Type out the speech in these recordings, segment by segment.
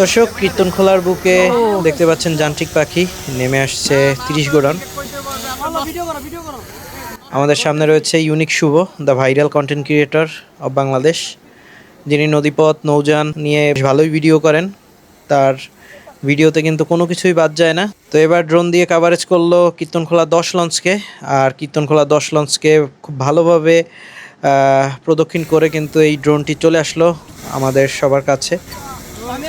দর্শক কীর্তন খোলার বুকে দেখতে পাচ্ছেন যান্ত্রিক পাখি নেমে আসছে তিরিশ গোডান আমাদের সামনে রয়েছে unique Shuvo the viral content creator of Bangladesh যিনি নদীপথ নৌযান নিয়ে বেশ ভালোই ভিডিও করেন। তার ভিডিওতে কিন্তু কোনো কিছুই বাদ যায় না। তো এবার ড্রোন দিয়ে কাভারেজ করল কীর্তনখোলা দশ লঞ্চকে আর কীর্তনখোলা দশ লঞ্চকে খুব ভালোভাবে প্রদক্ষিণ করে কিন্তু এই ড্রোনটি চলে আসলো আমাদের সবার কাছে।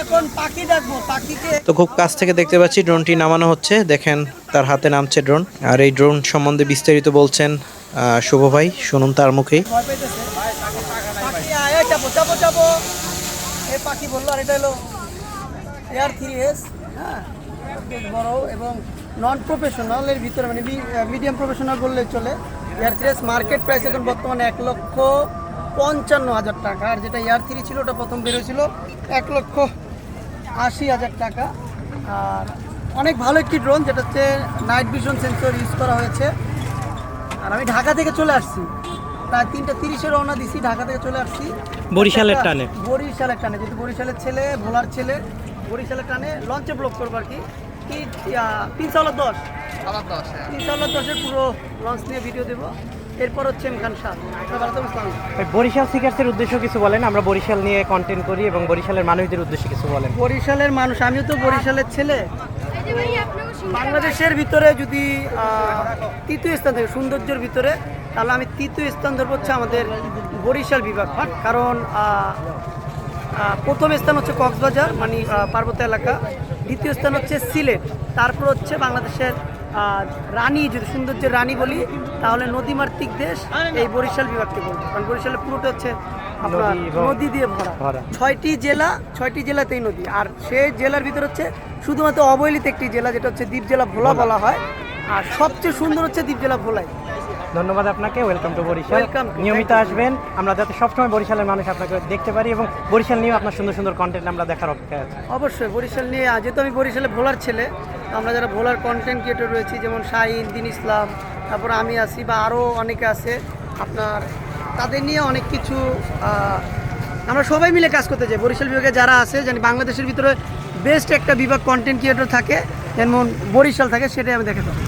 এখন পাখি ডাকবো পাখিকে। তো খুব কাছ থেকে দেখতে পাচ্ছি ড্রোনটি নামানো হচ্ছে। দেখেন তার হাতে নামছে ড্রোন। আর এই ড্রোন সম্বন্ধে বিস্তারিত বলছেন শুভ ভাই শুনুন তার পাইতেছে পাখি বলল আর এটা হলো এয়ার থ্রি এস হ্যাঁ? বড় এবং নন প্রফেশনালের ভিতরে মানে মিডিয়াম প্রফেশনাল বললে চলে। Air three S market price এখন বর্তমানে এক লক্ষ পঞ্চান্ন হাজার টাকা। আর যেটা এয়ার থ্রি ছিল ওটা প্রথম বেরোছিল এক লক্ষ আশি হাজার টাকা। আর অনেক ভালো একটি ড্রোন যেটা হচ্ছে নাইট ভিশন সেন্সর ইউজ করা হয়েছে। আর আমি ঢাকা থেকে চলে আসছি। প্রায় তিনটা তিরিশে রওনা দিছি ঢাকা থেকে চলে আসছি। বরিশালের টানে। বরিশালের টানে যেহেতু বরিশালের ছেলে ভোলার ছেলে বরিশালের টানে লঞ্চে ব্লক করব আর কি। কি আহ, তিন সালের দশ। তিন সালের দশের পুরো লঞ্চ নিয়ে ভিডিও দেবো। এরপর হচ্ছে এমখান শাহ। বরিশাল সিকার্সের উদ্দেশ্য কিছু বলেন আমরা বরিশাল নিয়ে কন্টেন্ট করি এবং বরিশালের মানুষদের উদ্দেশ্যে কিছু বলেন। বরিশালের মানুষ আমিও তো বরিশালের ছেলে। বাংলাদেশের ভিতরে যদি তৃতীয় স্থান থাকে সৌন্দর্যের ভিতরে তাহলে আমি তৃতীয় স্থান ধরবো হচ্ছে আমাদের বরিশাল বিভাগ কারণ প্রথম স্থান হচ্ছে কক্সবাজার মানে পার্বত্য এলাকা। দ্বিতীয় স্থান হচ্ছে সিলেট। তারপর হচ্ছে বাংলাদেশের রানী যদি সৌন্দর্যের রানী বলি তাহলে নদীমাতৃক দেশ এই বরিশাল বিভাগকে বলব। কারণ বরিশালের পুরোটা হচ্ছে আপনার নদী দিয়ে ভরা। ভরা। ছয়টি জেলা ছয়টি জেলাতেই নদী। আর সে জেলার ভিতর হচ্ছে শুধুমাত্র অবহেলিত একটি জেলা যেটা হচ্ছে দ্বীপ জেলা ভোলা। বলা হয়। আর সবচেয়ে সুন্দর হচ্ছে দ্বীপ জেলা ভোলাই। ধন্যবাদ আপনাকে ওয়েলকাম টু বরিশাল। নিয়মিত আসবেন আমরা যাতে সবসময় বরিশালের মানুষ আপনাকে দেখতে পারি এবং বরিশাল নিয়ে আপনার সুন্দর সুন্দর কন্টেন্ট আমরা দেখার অপেক্ষায় আছি। অবশ্যই বরিশাল নিয়ে আজ যেহেতু আমি বরিশালে ভোলার ছেলে আমরা যারা ভোলার কন্টেন্ট ক্রিয়েটর রয়েছি যেমন শাহিন দিন ইসলাম তারপর আমি আছি বা আরও অনেকে আছে আপনার তাদের নিয়ে অনেক কিছু আমরা সবাই মিলে কাজ করতে চাই। বরিশাল বিভাগে যারা আছে জানি বাংলাদেশের ভিতরে বেস্ট একটা বিভাগ কন্টেন্ট ক্রিয়েটর থাকে যেমন বরিশাল থাকে সেটাই আমি দেখে থাকি